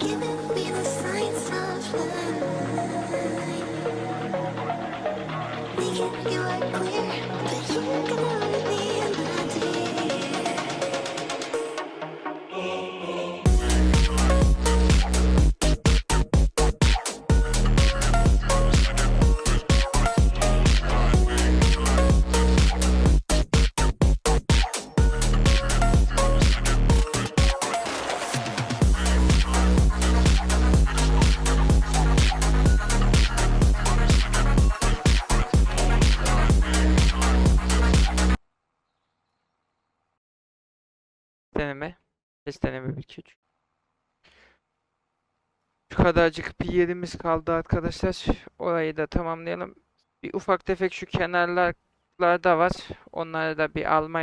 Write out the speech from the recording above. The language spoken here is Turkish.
You are clear. Deneme. Test deneme 1 2 3. Şu kadarcık bir yerimiz kaldı arkadaşlar. Orayı da tamamlayalım. Bir ufak tefek şu kenarlarda var. Onları da bir almaya